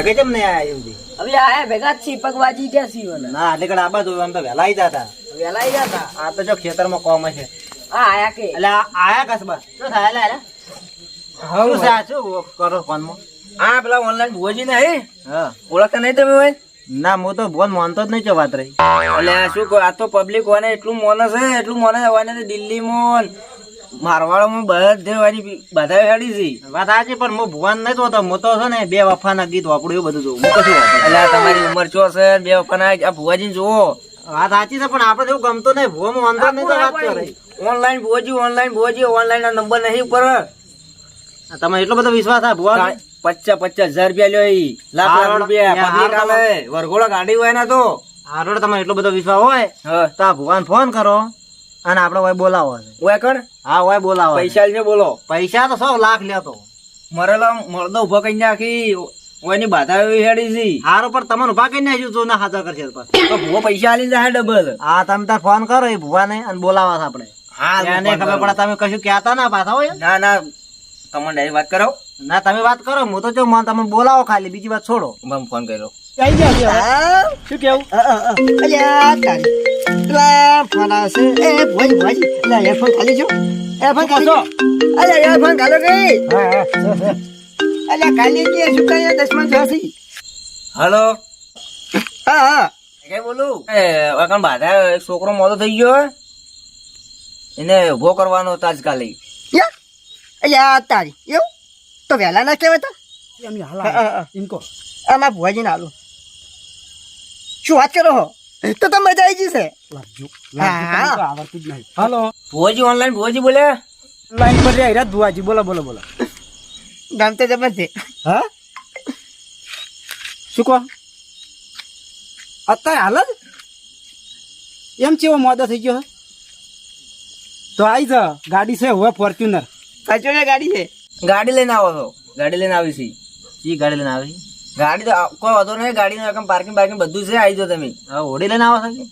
ભેગે કેમ નહીં આયા એવું હવે આયા ભેગા જ છીએ પગવાજી ગયા છીએ મને ના એટલે કડા આબા તો આમ તો વહેલા આવી જતા. હતા આ તો જો ખેતરમાં કોમ છે આ આયા કે? એટલે આયા કસબા શું થાય લે હું સાચું કરો ફોનમાં? આ પેલા ઓનલાઈન ભુવાજી ને હે? ઓળખતા નહીં તમે ભાઈ ના હું તો ફોન માનતો જ નહીં છે વાત રહી. એટલે આ શું આ તો પબ્લિક હોય ને એટલું મોને છે એટલું મોને હોય ને. દિલ્હીમાં મારવાડોમાં બધે વાળી બધા હેડી છે. વાત સાચી પણ હું ભુવન નહીં જોતો. હું તો છે ને બે વફાના ગીત વાપરું એ બધું જોઉં. હું કશું એટલે તમારી ઉંમર છો છે? બે વખત આ ભુવાજી જુઓ. વાત સાચી છે પણ આપણે એવું ગમતું નહીં. ભુવામાં વાંધો નહીં તો વાત કરે. ઓનલાઈન ભુવાજી ઓનલાઈન ભુવાજી ઓનલાઈન ના નંબર નહીં ઉપર. તમે એટલો બધો વિશ્વાસ આ ભુવા પચાસ પચાસ હજાર રૂપિયા લ્યો ઈ. લાખ લાખ રૂપિયા. વરઘોડા પબ્લિક આલે વરઘોડો ગાડી હોય ને તો. આરોડ તમે એટલો બધો વિશ્વાસ હોય? તો આ ભુવાન ફોન કરો. અને આપણે ઓય બોલાવો છે. ઓય કણ હા ઓય બોલાવો છે. પૈસા લઈને બોલો. પૈસા તો સો લાખ લેતો. મરેલો મરદો ઊભો કઈ નાખી. ઓયની બાધા એવી હેડી છે. હારો પણ તમારું ભાગી નાખ્યું જો ના હાજર કરશે તો તો ભૂવો પૈસા આલીને જાય ડબલ. હા તમે તાર ફોન કરો એ ભુવાને અને બોલાવા છે આપણે. હા એને ખબર પડે તમે કશું કહેતા ના પાછા હોય ના ના. તમને ડાયરી વાત કરો ના તમે વાત કરો હું તો જો મન તમે બોલાવો ખાલી બીજી વાત છોડો. મને ફોન કર્યો. શું કેવું? અલ્યા તારી ફોન આવશે. એ ભોજ ભોજ અલ્યા એરફોન ખાલી છો એરફોન છો અલ્યા એરફોન ખાલો કે અલ્યા ખાલી કે શું કઈ દસમા જોશી હલો. હા હા. કઈ બોલું? એ વાકણ બાધા એક છોકરો મોતો થઈ ગયો હે. એને ઊભો કરવાનો હતો આજકાલ. અલ્યા તારી. એવું તો વહેલા ના કહેવાતા ઇનકો આમાં ભુવાજી ના આલું શું વાત કરો હો? તો તો મજા આવી જશે હા. હલો. ભુવાજી ઓનલાઈન ભુવાજી બોલે. લાઈન પર રહ્યા ભુવાજી. બોલો બોલો બોલો. તો જબર છે. હા? શું કહો? અત્યારે હાલ જ? એમ ચેવો મોદો થઈ ગયો હે? તો આવી જા. ગાડી છે હવે ફોર્ચ્યુનર. ફોર્ચ્યુનર ગાડી છે. ગાડી લઈને આવો છો. ગાડી લઈને આવી છી ઈ ગાડી લઈને આવી ગાડી તો કોઈ વાંધો નહીં ગાડીનું નું પાર્કિંગ પાર્કિંગ બધું છે આવી જાઓ તમે. હવે હોડી લઈને આવો છો કે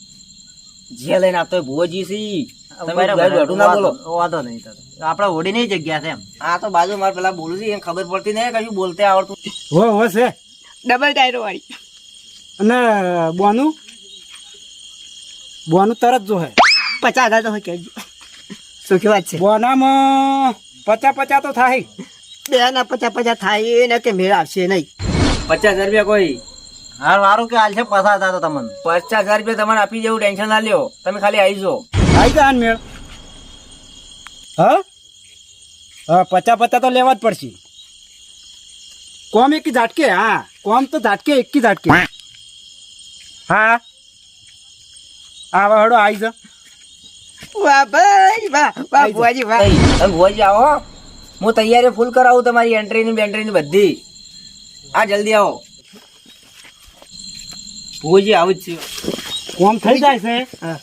જે લઈને આપતો હોય ભુવાજી સી. ગાડી અડું ના બોલો. વાંધો- વાંધો નહીં આપણે હોડીની જગ્યા છે એમ. આ તો બાજુ મારે પેલા બોલું છે એને ખબર પડતી નહીં કશું બોલતે આવડતું. હો હો છે. ડબલ ટાયરો વાળી. અને બોનું? બોનું તરત જો હે. પચાસ હજાર તો હોય કહેજો. સુખી વાત છે. બોનામાં પચા પચા તો થાય. બે ના પચાસ પચાસ થાય એને કે મેળ આવશે નહીં. પચાસ હજાર રૂપિયા કોઈ. હા મારું કે હાલ છે પસાર થતો તમને. પચાસ હજાર રૂપિયા તમારે આપી જેવું ટેન્શન ના લ્યો. તમે ખાલી આવી જાઓ આઈ જા મેળ. હા? હા પચાસ પચાસ તો લેવા જ પડશે. કોમ એકી ઝાટકે હા. કોમ તો ઝાટકે એકી ઝાટકે. હા? હા હડો આવી જા. વાહ ભાઈ વાહ વાહ ભુવાજી વાહ. ભુવાજી આવો. હું તૈયારી ફૂલ કરાવું તમારી એન્ટ્રીની બેન્ટ્રીની બેન્ટ્રી ની બધી. હા જલ્દી આવો. ભુવાજી આવું જ છે. કોમ થઈ જાય છે?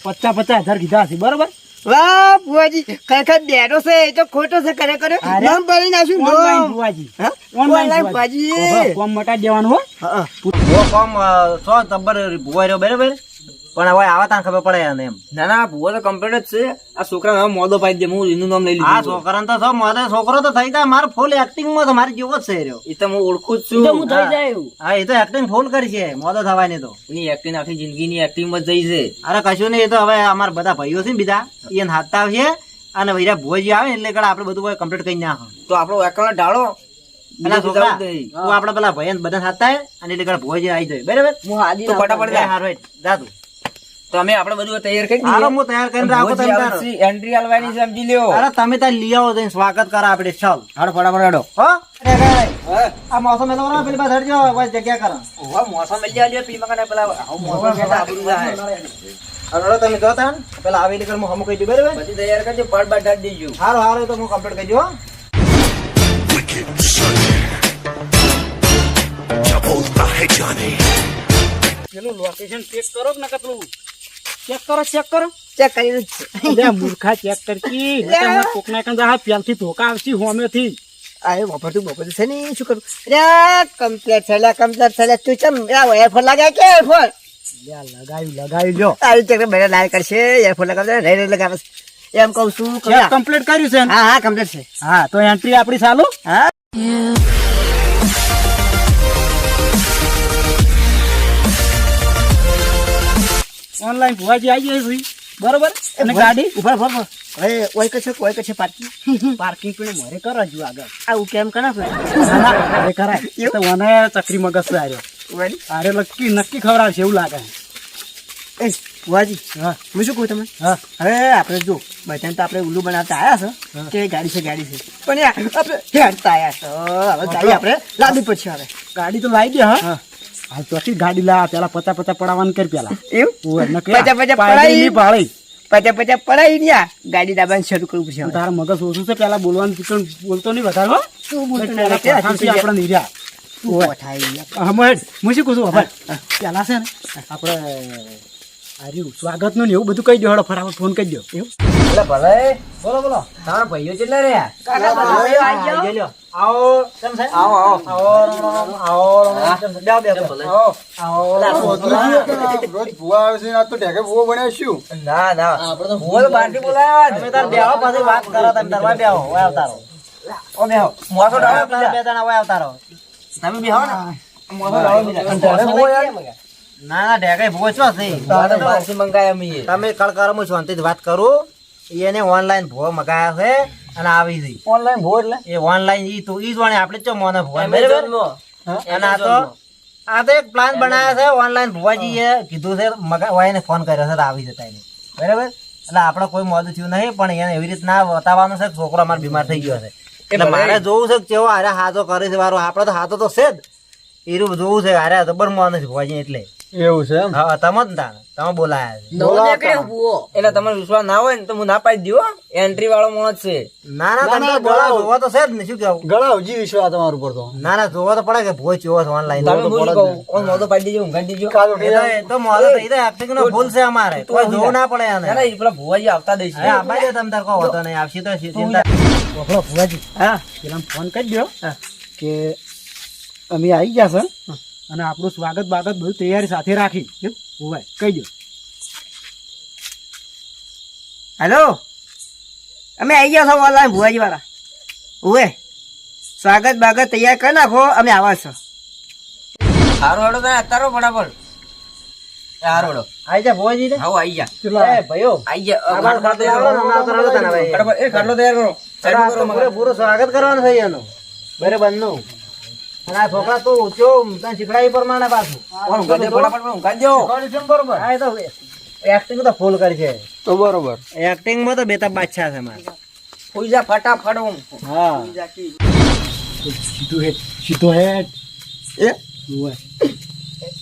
પચાસ પચાસ હજાર કીધા છે બરોબર? વાહ ભુવાજી ખરેખર ડેડો છે એ તો ખોટો છે ખરેખર. નામ ભરી નાખ્યું ઓનલાઈન ભુવાજી. ઓનલાઈન ભુવાજી. કોમ મટાડી દેવાનું હો. કોમ સો તબર ભૂવાઈ રહ્યો બરાબર? પણ હવે આવા તાને ખબર પડે એને એમ. ના ના ભૂવો તો કમ્પ્લીટ જ છે. આ છોકરા હવે મોદો પાઈ દે હું એનું નામ લઈ આ લીધું છોકરાને તો શું મોદો છોકરો તો થઈ જાય મારો ફૂલ એક્ટિંગમાં તો મારી જેવો જ છે રહ્યો. એ તો હું ઓળખું જ છું. હા એ તો એક્ટિંગ ફૂલ કરી છે મોદો થવાની તો. એની એક્ટિંગ આખી જિંદગીની એક્ટિંગમાં જઈ છે. અરે કશું નહીં એ તો હવે અમારા બધા ભાઈઓ છે ને બીજા એને હાથતા આવશે અને વૈરા ભોજ આવે એટલે કડા આપણે બધું કમ્પ્લીટ કરી નાખો. તો આપણો એકાઉન્ટ ઢાળો. પેલા છોકરા. તું આપડા પેલા ભાઈ બધા સાથે હે અને એટલે કડા ભુવાજી આવી જાય બરાબર? હું ફટાફટ જા. હારું હેડ, જા તું તો અમે આપણે બધું તૈયાર કરી હાલો હું તૈયાર કરીને રાખો તમે તાર. એન્ટ્રી આલવાની સમજી લ્યો. અરે તમે તાર લઈ આવો જઈને સ્વાગત કરા આપણે. ચાલ. હાડો ફટાફટ હાડો. હો? અરે ભાઈ આ મોસમ એ તો બરાબર પેલી પાસે જો બસ જગ્યા કરા. ઓહો મોસમ મળી જાય પી મકાને પેલા આ મોસમ કેતા આબરૂ જાય. અરે તમે જો તાન પેલા આવેલી કર હું હમ કહી દઉં બરાબર? બધી તૈયાર કરજો પડ બડ ઢાળ દેજો. હારો હારો તો હું કમ્પ્લીટ કરી દઉં હો. પેલું લોકેશન ચેક કરો કે નકર પેલું? ચેક કરો ચેક કરો. ચેક કરીને જ છે. મૂર્ખા ચેક કરકી કોકના કાં જા પેલથી ધોકા આવશે હોમેથી. આ એ વાપરતું વાપરતું છે ને શું કરું? અરે કમ્પ્લેટ છે કમ્પ્લેટ થયેલા. તું ચમ એરફોન લગાય કે એરફોન લગાવ્યું લગાવી લ્યો. આવી ચક્ર બેડા લાલ કરશે એરફોન લગાવશે રહી રહી લગાવે એમ કહું છું કમ્પ્લીટ કર્યું છે હા હા કમ્પ્લેટ છે. હા તો એન્ટ્રી આપણી ચાલુ? હા. ઓનલાઈન ભુવાજી આવી જાય ભાઈ. બરોબર? અને ગાડી? ઊભા ઊભા. હવે ઓય કશે કોઈ કશે પાર્કિંગ પાર્કિંગ પણ મારે કરો જો આગળ. આવું કેમ કરા ના, કરાય. તો મને ચકરી મગજ વળી. અરે નક્કી નક્કી છે એવું લાગે. એ ભુવાજી હા. હું શું કહું તમે હા. હવે આપણે જો બધાને તો આપણે ઉલ્લુ બનાવતા આવ્યા છે કે ગાડી છે ગાડી છે. પણ યાર આપણે હેડતા આવ્યા છે. હવે ગાડી આપણે લાવવી પછી હવે. ગાડી તો લાવી દે હા. હાલ ચોથી ગાડી લા પેલા પચા પચા પડાવવાનું કર પેલા. એવું? પચા પચા પાડી પડાઈ. ની પાડી. પચા પચા પડાઈ રહ્યા ગાડી દાબાન શરૂ કરવું હવે. તારા મગજ ઓછું છે પેલા બોલવાનું તું બોલતો નહીં વધારે શું બોલતો આપણે નીર્યા. હું શું કહું છું? પેલા છે ને આપણે આર્યું સ્વાગતનું એવું બધું કહી દો હેડો ફટાફટ ફોન કરી દો. એવું? એટલે ભલે બોલો બોલો તમારા ભાઈઓ કેટલા રહ્યા આવો આવો કેમ છે આવો આવો આવો રમ, રમ, રમ, આવો રમ, રમ, કેમ છે? બેહો, બેહો, બેહો. આવો રોજ ભૂવા આવે છે આ તો ઢેકે ભૂવો બનાવ્યો શું ના ના હું તો બોલાવ્યા જ. તમે તાર બેહો પછી વાત કરો તમે તાર બેહો વાય અવતારો ઓ બેહો. મોસો ડાળો બે જણા વાય અવતારો તમે બેહો ને મોસો ડાળો બીજા. તમે ભૂવો યાર. ના ના ઢેકાઈ ભૂવો છો છે તારે બહારથી મંગાયા અમે એ. તમે કળકારો શાંતિથી વાત કરું એને ઓનલાઈન ભૂવો મગાવ્યા છે અને આવી છે ઓનલાઈન ભૂવો એટલે? એ ઓનલાઈન ઈ તું ઈ જ વાણે આપણે ચો મોને ભૂવા બરાબર? અને આ તો આ તો એક પ્લાન બનાવ્યો છે ઓનલાઈન ભુવાજીએ કીધું છે મગાવાયને ફોન કર્યો છે તો આવી જતા એને. બરાબર? એટલે આપણે કોઈ મોડું થયું નહીં પણ એને એવી રીતના બતાવવાનું છે કે છોકરો અમારો બીમાર થઈ ગયો છે. એટલે મારે જોવું છે કે કેવો હારે હાથો કરે છે વારો. આપણે તો હાથો તો છે જ. એરું જોવું છે હારે જબર મોને છે ભુવાજી એટલે. એવું છે એમ? હા તમે જ તાણ તમે બોલાયા છે. એટલે તમે વિશ્વાસ ના હોય ને તો હું ના પાડી દઉં એન્ટ્રી વાળો માણસ છે. ના ના તમે બોલાવો. જોવો તો છે જ ને શું કેવું? ઘણા હજી વિશ્વાસ તમારું પર તો. ના ના જોવા તો પડે કે ભોય ચેવો છે ઓનલાઈન તમે બોલ કહું. ઓન મોઢો પાડી દેજો ઊંઘાડી દેજો. તો મોડો તો ઈ તો acting નો ભૂલ છે અમારે. કોઈ જોવું ના પડે આને ના ના પેલા ભુવાજી આવતા દઈશ હા આબા દે તમને તાર કોઈ હોતો નહીં આવશે તો ચિંતા વખડો ફુવાજી હા. પેલા ફોન કરી દો કે અમે આવી ગયા છે. અને આપણું સ્વાગત બાગત બધું તૈયારી સાથે રાખી. કેમ? હોય કહી દો. હેલો અમે આવી ગયા છો ઓનલાઈન ભુવાજી વાળા ઓએ સ્વાગત બાગત તૈયાર કરી નાખો અમે આવા છો. હારો હાડો તમે અત્યારે ફટાફટ. એ હારો હાડો જા આવો આઈ જા એ ભઈઓ. જા તૈયાર કરો. તને ભાઈ. એ ખાટલો તૈયાર કરો. સાઈડ કરો પૂરે મગર પૂરું સ્વાગત કરવાનું છે એનું બરાબરનું અને આ છોકરા તું ઊંચો તને શીખડાવી પ્રમાણે પાછું. ઊંઘાડી દો, ફટાફટ ઊંઘાડી દો. બરોબર? આ તો એક્ટિંગ તો ફૂલ કરી છે. તો બરોબર. એક્ટિંગમાં તો બેતા બાદશાહ છે મારે. સુઈ જા ફટાફટ હું. હા સીધું હેડ સીધો હેડ. એ? હોય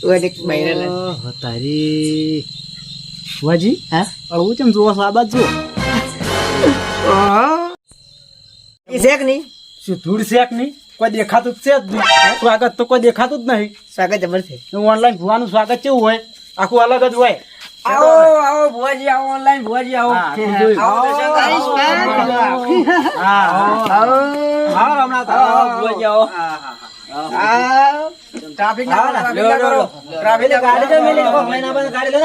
ઓએ દેખ બૈરા તારી. વાજી હા? અળવું ચમ જોવો બાજુ જુઓ. ઓહો. એ છે કે નહીં શું ધૂળ શેક નહીં કોઈ દેખાતું જ છે જ નહીં. સ્વાગત તો કોઈ દેખાતું જ નહીં. સ્વાગત જબર છે. ઓનલાઈન ભુવાનું સ્વાગત કેવું હોય? આખું અલગ જ હોય. આવો આવો ભુવાજી આવો ઓનલાઈન ભુવાજી આવો. હા, આવો હમણાં આવો ભુવાજી આવો. ટ્રાફિક ના લો ના કરો. ટ્રાફિક ગાડી તો મેલી કોક મહિના બાદ ગાડી લે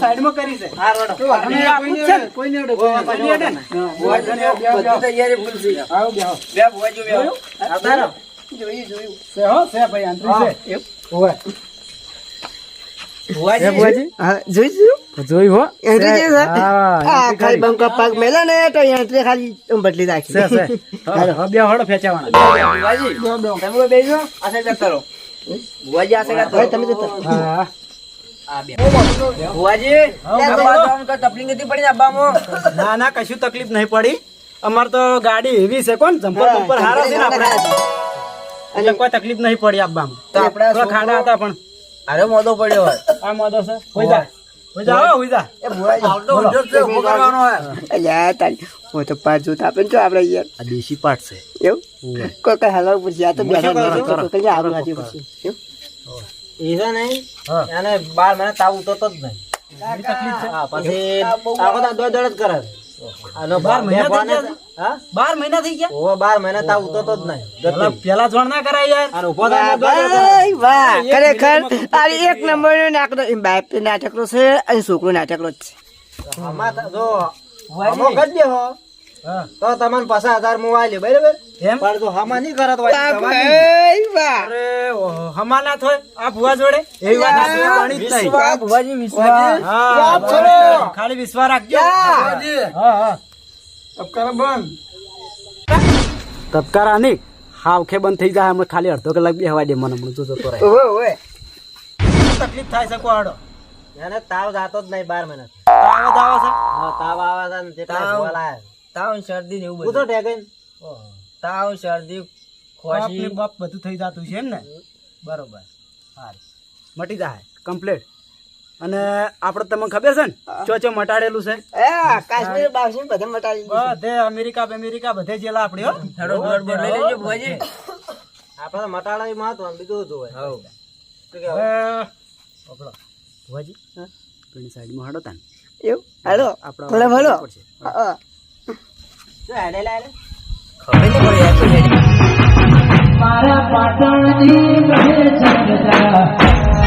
સાઈડમાં કરી છે. હા, રોડ. તો જ ને, કોઈ કોઈ ને. અડે. કોઈ નહીં અડે ને. તૈયારી ફૂલ છે. આવો બેહો. બે ભુવાજી બે આવતા રહો. સે હો, સે ભાઈ, આંતરી છે. હોય. જોઈ હો? ખાલી બંકા મેલા ને તો ખાલી બદલી બે હળો ફેંચાવાના. તમે બેસો તમે જતા હા, ને આબામાં ના ના કશું તકલીફ નહીં પડી. અમાર તો ગાડી એવી છે કોણ? જમ્પર ઉપર હારા છે ને આપણે? કોઈ તકલીફ નહીં પડી આપવામાં તો આપણે ખાડા હતા પણ. અરે મોદો પડ્યો હોય. આ મોદો છે. હોઈ જા. હોઈ જા હો, જા. એ ભુવાજી આવતો ઊંધો છે, ઊભો કરવાનો હોય. અલ્યા તારી હું તો પાંચ જોતા આપે જો આપણે યાર આ દેશી પાટ છે. એવું? કોઈ કઈ હલાવ પછી આ તો બેઠા બેઠા કોઈ આવું હાચી પડશે એ છે નહીં અને બાર મને તાવ ઉતરતો જ નહીં. હા, પછી દોડ જ કરે. છે. આનો બાર બે મહિના થઈ ગયા હા? બાર મહિના થઈ ગયા? ઓવે બાર મહિના તાવ ઉતરતો જ નહીં. પેલા પેલા જોણ ના કરાય યાર. અને ઊભો થાય વાહ ને દોડ દોડ કરે. ભાઈ, વાહ ખરેખર આ એક નંબર નો નાટકનો એમ બાપ નાટકનો છે અને છોકરો નાટકનો જ છે. આમાં તો જો આમાં કરી દેહો. હા. તો તમને પચાસ હજાર મોબાઈલ બરાબર? પણ જો હમા નહીં કરત હોય વાહ તો તમારે ભાઈ વાહ. અરે હમાના થોય આ ભુવા જોડે? એવી વાત નહીં. ભુવાજી. હા. ખાલી વિશ્વાસ રાખજો. હા હા. બંધ. તબકારા નહીં. હાવખે બંધ થઈ જાય હમણાં ખાલી અડધો કલાક બે હવા દે મને હમણાં જોતો રહે. ઓવે ઓવે તકલીફ થાય છે કોડો એને તાવ જાતો જ નહીં બાર મહિના તાવ આવે છે? હા તાવ આવે છે ને જેટલા તાવ. શરદી ને એવું બધું. તો બધું ટેકન તાવ શરદી બાપ ખોશી બાપ બધું થઈ જતું છે એમ ને? બરોબર. સારું. મટી જાય. કમ્પ્લીટ અને આપણે તમને ખબર છે ને? ચો ચો મટાડેલું છે. એ કાશ્મીર બાશ્મીર બધા મટાડી બધે અમેરિકા અમેરિકા બધે જેલા આપણે હો. હેડો બ્લડ બોલ લઈ લેજો ભુવાજી આપણે તો મટાડા મહત્વ બીજું હતું હોય. હવે. પકડો. પેલી સાઈડમાં હડો તાન. એવું? હેલો આપણો ભલે ભલો. હા, હા. શું હેડે? લાયા ખબર નહીં મારા પાટણની મહેશ